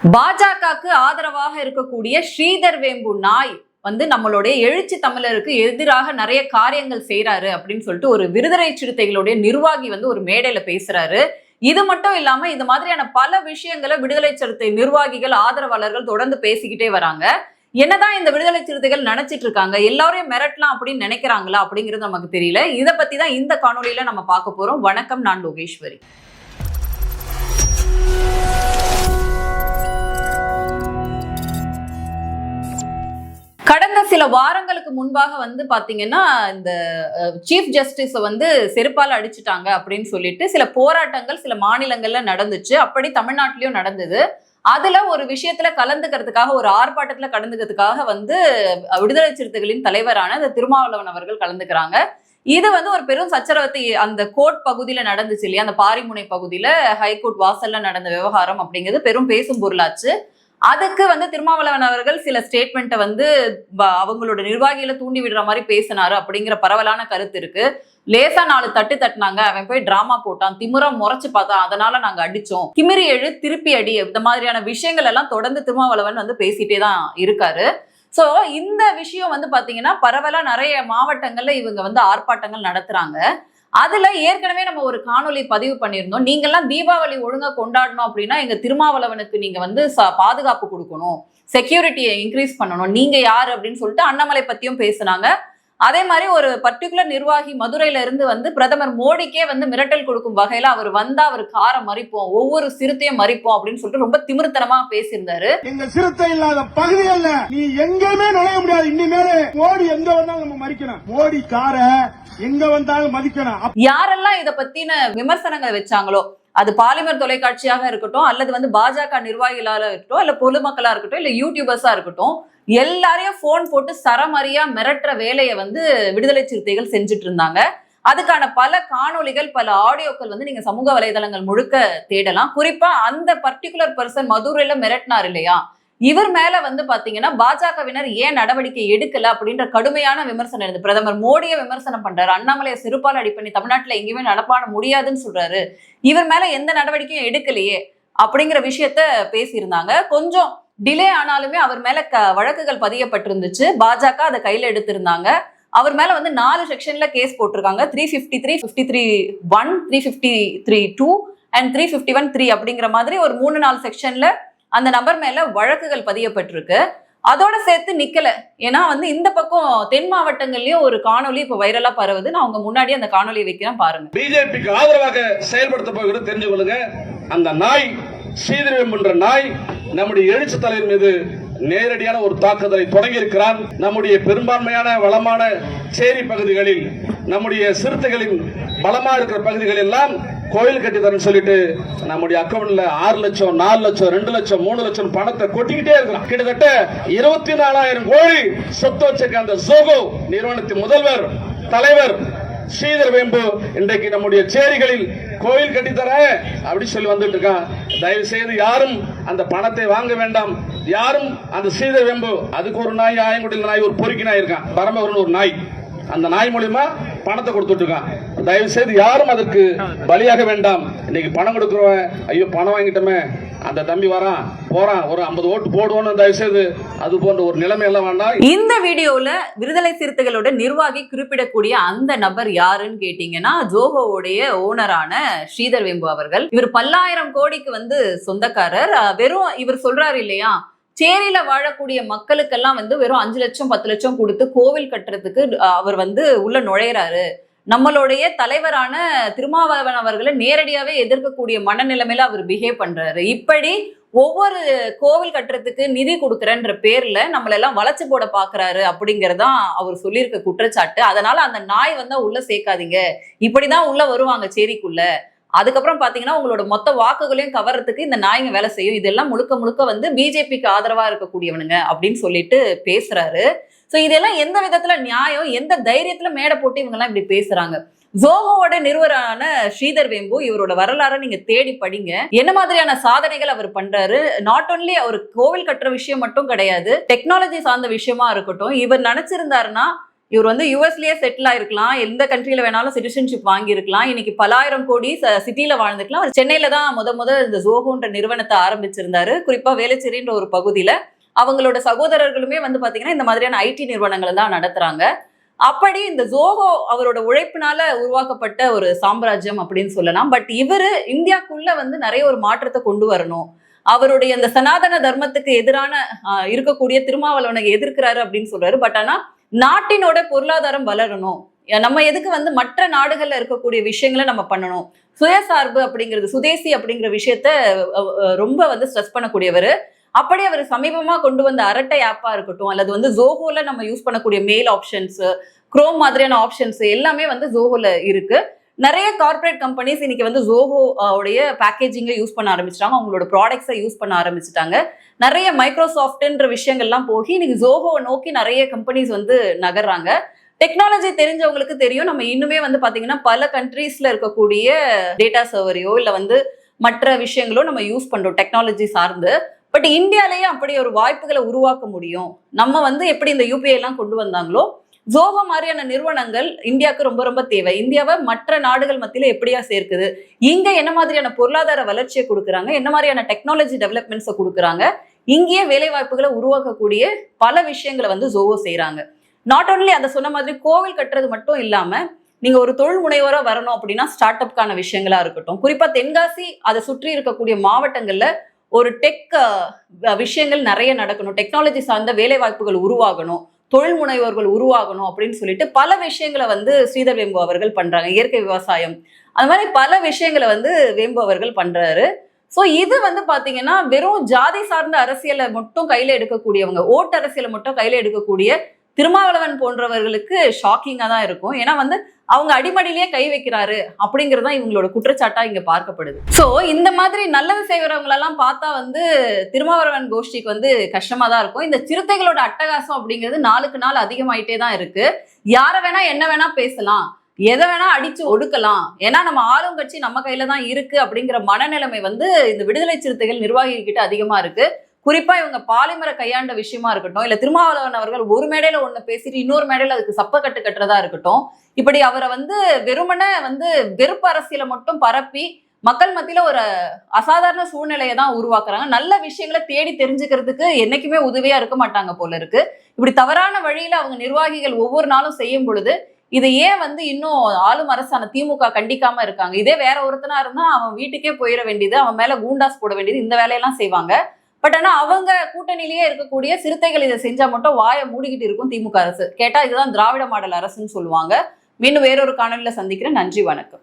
பாஜகவுக்கு ஆதரவாக இருக்கக்கூடிய ஸ்ரீதர் வேம்பு நாய் வந்து நம்மளுடைய எழுச்சி தமிழருக்கு எதிராக நிறைய காரியங்கள் செய்யறாரு அப்படின்னு சொல்லிட்டு ஒரு விடுதலை சிறுத்தைகளுடைய நிர்வாகி வந்து ஒரு மேடையில பேசுறாரு. இது மட்டும் இல்லாம இது மாதிரியான பல விஷயங்களை விடுதலை சிறுத்தை நிர்வாகிகள் ஆதரவாளர்கள் தொடர்ந்து பேசிக்கிட்டே வராங்க. என்னதான் இந்த விடுதலை சிறுத்தைகள் நினைச்சிட்டு இருக்காங்க எல்லாரையும் மிரட்டலாம் அப்படின்னு நினைக்கிறாங்களா அப்படிங்கிறது நமக்கு தெரியல. இதை பத்தி தான் இந்த காணொளியில நம்ம பார்க்க போறோம். வணக்கம் நான் லோகேஸ்வரி. சில வாரங்களுக்கு முன்பாக வந்து பாத்தீங்கன்னா இந்த சீஃப் ஜஸ்டிஸை வந்து செருப்பால் அடிச்சுட்டாங்க அப்படின்னு சொல்லிட்டு சில போராட்டங்கள் சில மாநிலங்கள்ல நடந்துச்சு. அப்படி தமிழ்நாட்டிலயும் நடந்தது. அதுல ஒரு விஷயத்துல கலந்துக்கிறதுக்காக ஒரு ஆர்ப்பாட்டத்துல கலந்துக்கிறதுக்காக வந்து விடுதலை சிறுத்தைகளின் தலைவரான இந்த திருமாவளவன் அவர்கள் கலந்துக்கிறாங்க. இது வந்து ஒரு பெரும் சச்சரவத்தை அந்த கோர்ட் பகுதியில நடந்துச்சு இல்லையா? அந்த பாரிமுனை பகுதியில ஹைகோர்ட் வாசல்ல நடந்த விவகாரம் அப்படிங்கிறது பெரும் பேசும் பொருளாச்சு. அதுக்கு வந்து திருமாவளவன் அவர்கள் சில ஸ்டேட்மெண்ட்டை வந்து அவங்களோட நிர்வாகியில தூண்டி விடுற மாதிரி பேசினாரு அப்படிங்கிற பரவலான கருத்து இருக்கு. லேசா நாலு தட்டு தட்டினாங்க. அவன் போய் டிராமா போட்டான். திமிரா முறைச்சு பார்த்தான். அதனால நாங்க அடிச்சோம். திமிரி எழு திருப்பி அடி இந்த மாதிரியான விஷயங்கள் எல்லாம் தொடர்ந்து திருமாவளவன் வந்து பேசிட்டே தான் இருக்காரு. சோ இந்த விஷயம் வந்து பாத்தீங்கன்னா பரவலா நிறைய மாவட்டங்கள்ல இவங்க வந்து ஆர்ப்பாட்டங்கள் நடத்துறாங்க. அதுல ஏற்கனவே நம்ம ஒரு காணொளி பதிவு பண்ணியிருந்தோம். நீங்கெல்லாம் தீபாவளி ஒழுங்கா கொண்டாடணும் அப்படின்னா எங்க திருமாவளவனுக்கு நீங்க வந்து பாதுகாப்பு கொடுக்கணும். செக்யூரிட்டியை இன்க்ரீஸ் பண்ணணும். நீங்க யாரு அப்படின்னு சொல்லிட்டு அண்ணாமலை பத்தியும் பேசுனாங்க. அதே மாதிரி ஒரு பர்டிகுலர் நிர்வாகி மதுரையில இருந்து வந்து பிரதமர் மோடிக்கே வந்து மிரட்டல் கொடுக்கும் வகையில அவர் வந்தா அவர் காரை மறிப்போம் ஒவ்வொரு சிறுத்தையும் மறிப்போம் அப்படின்னு சொல்லிட்டு ரொம்ப திமிர்த்தனமா பேசியிருந்தாரு. எங்க சிறுத்தை இல்லாத பகுதி அல்ல. நீ எங்கேயுமே நுழைய முடியாது. இனிமேல மோடி எங்க வந்தாலும் நம்ம மறிக்கணும். மோடி கார எங்க வந்தாலும் மதிக்கணும். யாரெல்லாம் இத பத்தின விமர்சனங்கள் வச்சாங்களோ அது பாலிமர் தொலைக்காட்சியாக இருக்கட்டும் அல்லது வந்து பாஜக நிர்வாகிகளாக இருக்கட்டும் இல்ல பொதுமக்களா இருக்கட்டும் இல்ல யூடியூபர்ஸா இருக்கட்டும் எல்லாரையும் போன் போட்டு சரமரியா மிரட்டுற வேலையை வந்து விடுதலை சிறுத்தைகள் செஞ்சுட்டு இருந்தாங்க. அதுக்கான பல காணொளிகள் பல ஆடியோக்கள் வந்து நீங்க சமூக வலைதளங்கள் முழுக்க தேடலாம். குறிப்பா அந்த பர்டிகுலர் பர்சன் மதுரையில மிரட்டினார் இல்லையா? இவர் மேல வந்து பாத்தீங்கன்னா பாஜகவினர் ஏன் நடவடிக்கை எடுக்கல அப்படின்ற கடுமையான விமர்சனம் இருந்தது. பிரதமர் மோடியை விமர்சனம் பண்றாரு. அண்ணாமலையை சிறுப்பால் அடி பண்ணி தமிழ்நாட்டுல எங்கேயுமே நடப்பாட முடியாதுன்னு சொல்றாரு. இவர் மேல எந்த நடவடிக்கையும் எடுக்கலையே அப்படிங்கிற விஷயத்த பேசியிருந்தாங்க. கொஞ்சம் டிலே ஆனாலுமே அவர் மேல க வழக்குகள் பதியப்பட்டிருந்துச்சு. பாஜக அதை கையில எடுத்திருந்தாங்க. அவர் மேல வந்து நாலு செக்ஷன்ல கேஸ் போட்டிருக்காங்க. Three fifty three fifty three one three fifty three two and three fifty one three அப்படிங்கிற மாதிரி ஒரு மூணு நாலு செக்ஷன்ல அந்த நபர் மேல வழக்குகள் பதியப்பட்டிருக்கு. அதோட சேர்த்து நிக்கல. ஏன்னா வந்து இந்த பக்கம் தென் மாவட்டங்கள்லயும் ஒரு காணொளி இப்ப வைரலா பரவுது. நான் உங்க முன்னாடி அந்த காணொலியை வைக்கிறேன் பாருங்க. பிஜேபிக்கு ஆதரவாக செயல்படுத்த போகிறது தெரிஞ்சு கொள்ளுங்க. அந்த நாய் ஸ்ரீதரவம் என்ற நாய் நம்முடைய எழுச்சி தலைவர் மீது நேரடியான ஒரு தாக்குதலை தொடங்கி இருக்கிறான் நம்முடைய பெரும்பான்மையான வளமான சேரி பகுதிகளில் நம்முடைய சிறுத்தைகளின் பலமா இருக்கிற பகுதிகள் எல்லாம் கோயில் கட்டி தரேன்னு சொல்லிட்டு நம்முடைய அக்கௌண்ட்ல ஆறு லட்சம் நாலு லட்சம் ரெண்டு லட்சம் மூணு லட்சம் பணத்தை கொட்டிக்கிட்டே இருக்கிறான். கிட்டத்தட்ட இருபத்தி நாலாயிரம் கோடி சொத்து வச்சிருக்க அந்த சோகோ நிறுவனத்தின் முதல்வர் தலைவர் ஸ்ரீதர் வேம்பு இன்றைக்கு நம்முடைய சேரிகளில் கோயில் கட்டித்தர அப்படி சொல்லி வந்துட்டு இருக்கான். தயவு செய்து யாரும் அந்த பணத்தை வாங்க வேண்டாம். யாரும் அந்த ஸ்ரீதர் வேம்பு அதுக்கு ஒரு நாய் ஆயங்குடியில் நாய் ஒரு பொறுக்கி நாய் இருக்கான். பரமபுரன் ஒரு நாய். அந்த நாய் மூலியமா பணத்தை கொடுத்துட்டு இருக்கான். தயவு செய்து யாரும் அதற்கு பலியாக வேண்டாம். இன்னைக்கு பணம் கொடுக்குறவன் ஐயோ பணம் வாங்கிட்டோமே. அந்த தம்பி வரான் போறான் ஒரு ஐம்பது ஓட்டு போடுவோம்னு தயவு செய்து அது போன்ற ஒரு நிலைமை எல்லாம் வேண்டாம். இந்த வீடியோல விடுதலை சிறுத்தைகளோட நிர்வாகி குறிப்பிடக்கூடிய அந்த நபர் யாருன்னு கேட்டீங்கன்னா ஜோஹோவுடைய ஓனரான ஸ்ரீதர் வேம்பு அவர்கள். இவர் பல்லாயிரம் கோடிக்கு வந்து சொந்தக்காரர். வெறும் இவர் சொல்றாரு இல்லையா? சேரியில வாழக்கூடிய மக்களுக்கெல்லாம் வந்து வெறும் அஞ்சு லட்சம் பத்து லட்சம் கொடுத்து கோவில் கட்டுறதுக்கு அவர் வந்து உள்ள நுழையிறாரு. நம்மளுடைய தலைவரான திருமாவளவன் அவர்களை நேரடியாகவே எதிர்க்கக்கூடிய மனநிலைமையில அவர் பிஹேவ் பண்றாரு. இப்படி ஒவ்வொரு கோவில் கட்டுறதுக்கு நிதி கொடுக்குறேன்ற பேர்ல நம்மள எல்லாம் போட பாக்குறாரு அப்படிங்கறதான் அவர் சொல்லியிருக்க குற்றச்சாட்டு. அதனால அந்த நாய் வந்தா உள்ள சேர்க்காதீங்க. இப்படிதான் உள்ள வருவாங்க சேரிக்குள்ள. அதுக்கப்புறம் பாத்தீங்கன்னா உங்களோட மொத்த வாக்குகளையும் கவர்றதுக்கு இந்த நாயங்க வேலை செய்யும். இதெல்லாம் முழுக்க முழுக்க வந்து பிஜேபிக்கு ஆதரவா இருக்கக்கூடியவனுங்க அப்படின்னு சொல்லிட்டு பேசுறாரு. சோ இதெல்லாம் எந்த விதத்துல நியாயம்? எந்த தைரியத்துல மேடை போட்டு இவங்க எல்லாம் இப்படி பேசுறாங்க? ஜோஹோவோட நிறுவரான ஸ்ரீதர் வேம்பு இவரோட வரலாறை நீங்க தேடி படிங்க. என்ன மாதிரியான சாதனைகள் அவர் பண்றாரு? நாட் ஒன்லி அவர் கோவில் கட்டுற விஷயம் மட்டும் கிடையாது டெக்னாலஜி சார்ந்த விஷயமா இருக்கட்டும் இவர் நினைச்சிருந்தாருன்னா இவர் வந்து யூஎஸ்லயே செட்டில் ஆயிருக்கலாம். எந்த கண்ட்ரியில வேணாலும் சிட்டிசன்ஷிப் வாங்கியிருக்கலாம். இன்னைக்கு பலாயிரம் கோடி சிட்டியில வாழ்ந்துக்கலாம் அவர் சென்னையில தான் முத முத இந்த ஜோஹோன்ற நிறுவனத்தை ஆரம்பிச்சிருந்தாரு. குறிப்பா வேலைச்சேரின்ற ஒரு பகுதியில அவங்களோட சகோதரர்களுமே வந்து பாத்தீங்கன்னா இந்த மாதிரியான ஐடி நிறுவனங்களை தான் நடத்துறாங்க. அப்படி இந்த ஜோகோ அவரோட உழைப்பினால உருவாக்கப்பட்ட ஒரு சாம்ராஜ்யம் அப்படின்னு சொல்லலாம். பட் இவரு இந்தியாக்குள்ள வந்து நிறைய ஒரு மாற்றத்தை கொண்டு வரணும். அவருடைய அந்த சனாதன தர்மத்துக்கு எதிரான இருக்கக்கூடிய திருமாவளவனை எதிர்க்கிறாரு அப்படின்னு சொல்றாரு. பட் ஆனா நாட்டினோட பொருளாதாரம் வளரணும். நம்ம எதுக்கு வந்து மற்ற நாடுகள்ல இருக்கக்கூடிய விஷயங்களை நம்ம பண்ணணும்? சுயசார்பு அப்படிங்கிறது சுதேசி அப்படிங்கிற விஷயத்த ரொம்ப வந்து ஸ்ட்ரெஸ் பண்ணக்கூடியவர். அப்படி அவர் சமீபமா கொண்டு வந்த அரட்டை ஆப்பா இருக்கட்டும் அல்லது வந்து ஜோஹோல நம்ம யூஸ் பண்ணக்கூடிய மெயில் ஆப்ஷன்ஸ் குரோம் மாதிரியான ஆப்ஷன்ஸ் எல்லாமே வந்து ஜோஹோல இருக்கு. நிறைய கார்ப்பரேட் கம்பெனிஸ் இன்னைக்கு வந்து ஜோஹோ உடைய பேக்கேஜிங்கை யூஸ் பண்ண ஆரம்பிச்சிட்டாங்க. அவங்களோட ப்ராடக்ட்ஸை யூஸ் பண்ண ஆரம்பிச்சிட்டாங்க. நிறைய மைக்ரோசாஃப்ட்ன்ற விஷயங்கள்லாம் போகி இன்னைக்கு ஜோஹோவை நோக்கி நிறைய கம்பெனிஸ் வந்து நகர்றாங்க. டெக்னாலஜி தெரிஞ்சவங்களுக்கு தெரியும். நம்ம இன்னுமே வந்து பாத்தீங்கன்னா பல கண்ட்ரீஸ்ல இருக்கக்கூடிய டேட்டா சர்வரையோ இல்லை வந்து மற்ற விஷயங்களோ நம்ம யூஸ் பண்றோம் டெக்னாலஜி சார்ந்து. பட் இந்தியாலேயே அப்படி ஒரு வாய்ப்புகளை உருவாக்க முடியும். நம்ம வந்து எப்படி இந்த யூபிஐ எல்லாம் கொண்டு வந்தாங்களோ ஜோவோ மாதிரியான நிறுவனங்கள் இந்தியாவுக்கு ரொம்ப ரொம்ப தேவை. இந்தியாவை மற்ற நாடுகள் மத்தியில எப்படியா சேர்க்குது? இங்க என்ன மாதிரியான பொருளாதார வளர்ச்சியை கொடுக்குறாங்க? என்ன மாதிரியான டெக்னாலஜி டெவலப்மெண்ட்ஸை கொடுக்குறாங்க? இங்கேயே வேலை வாய்ப்புகளை உருவாக்கக்கூடிய பல விஷயங்களை வந்து ஜோவோ செய்யறாங்க நாட் ஓன்லி அதை சொன்ன மாதிரி கோவில் கட்டுறது மட்டும் இல்லாம நீங்க ஒரு தொழில் முனைவரா வரணும் அப்படின்னா ஸ்டார்ட் அப்கான விஷயங்களா இருக்கட்டும். குறிப்பா தென்காசி அதை சுற்றி இருக்கக்கூடிய மாவட்டங்கள்ல ஒரு டெக் விஷயங்கள் நிறைய நடக்கணும். டெக்னாலஜி சார்ந்த வேலை வாய்ப்புகள் உருவாகணும். தொழில் முனைவோர்கள் உருவாகணும் அப்படின்னு சொல்லிட்டு பல விஷயங்களை வந்து ஸ்ரீதர் வேம்பு அவர்கள் பண்றாங்க இயற்கை விவசாயம். அந்த மாதிரி பல விஷயங்களை வந்து வேம்பு அவர்கள் பண்றாரு. ஸோ இது வந்து பாத்தீங்கன்னா வெறும் ஜாதி சார்ந்த அரசியலை மட்டும் கையில எடுக்கக்கூடியவங்க ஓட்டு அரசியலை மட்டும் கையில எடுக்கக்கூடிய திருமாவளவன் போன்றவர்களுக்கு ஷாக்கிங்காக தான் இருக்கும். ஏன்னா வந்து அவங்க அடிமடியிலேயே கை வைக்கிறாரு அப்படிங்கறதுதான் இவங்களோட குற்றச்சாட்டா இங்க பார்க்கப்படுது. சோ இந்த மாதிரி நல்லது செய்கிறவங்களெல்லாம் பார்த்தா வந்து திருமாவளவன் கோஷ்டிக்கு வந்து கஷ்டமா தான் இருக்கும். இந்த சிறுத்தைகளோட அட்டகாசம் அப்படிங்கிறது நாளுக்கு நாள் அதிகமாயிட்டே தான் இருக்கு. யார வேணா என்ன வேணா பேசலாம். எதை வேணா அடிச்சு ஒடுக்கலாம். ஏன்னா நம்ம ஆளும் கட்சி நம்ம கையில தான் இருக்கு அப்படிங்கிற மனநிலைமை வந்து இந்த விடுதலை சிறுத்தைகள் நிர்வாகிகள் கிட்ட அதிகமா இருக்கு. குறிப்பா இவங்க பாலிமரை கையாண்ட விஷயமா இருக்கட்டும் இல்ல திருமாவளவன் அவர்கள் ஒரு மேடையில ஒண்ணு பேசிட்டு இன்னொரு மேடையில அதுக்கு சப்பக்கட்டு கட்டுறதா இருக்கட்டும் இப்படி அவரை வந்து வெறுமனை வந்து வெறுப்பு அரசியலை மட்டும் பரப்பி மக்கள் மத்தியில ஒரு அசாதாரண சூழ்நிலையை தான் உருவாக்குறாங்க. நல்ல விஷயங்களை தேடி தெரிஞ்சுக்கிறதுக்கு என்னைக்குமே உதவியா இருக்க மாட்டாங்க போல இருக்கு. இப்படி தவறான வழியில அவங்க நிர்வாகிகள் ஒவ்வொரு நாளும் செய்யும் பொழுது இதை ஏன் வந்து இன்னும் ஆளும் அரசான திமுக கண்டிக்காம இருக்காங்க? இதே வேற ஒருத்தனா இருந்தா அவன் வீட்டுக்கே போயிட வேண்டியது அவன் மேல கூண்டாஸ் போட வேண்டியது இந்த வேலையெல்லாம் செய்வாங்க. பட் ஆனா அவங்க கூட்டணியிலேயே இருக்கக்கூடிய சிறுத்தைகள் இதை செஞ்சா மட்டும் வாயை மூடிக்கிட்டு இருக்கும் திமுக அரசு. கேட்டா இதுதான் திராவிட மாடல் அரசுன்னு சொல்லுவாங்க. மீண்டும் வேறொரு காணொலியில சந்திக்கிறேன். நன்றி வணக்கம்.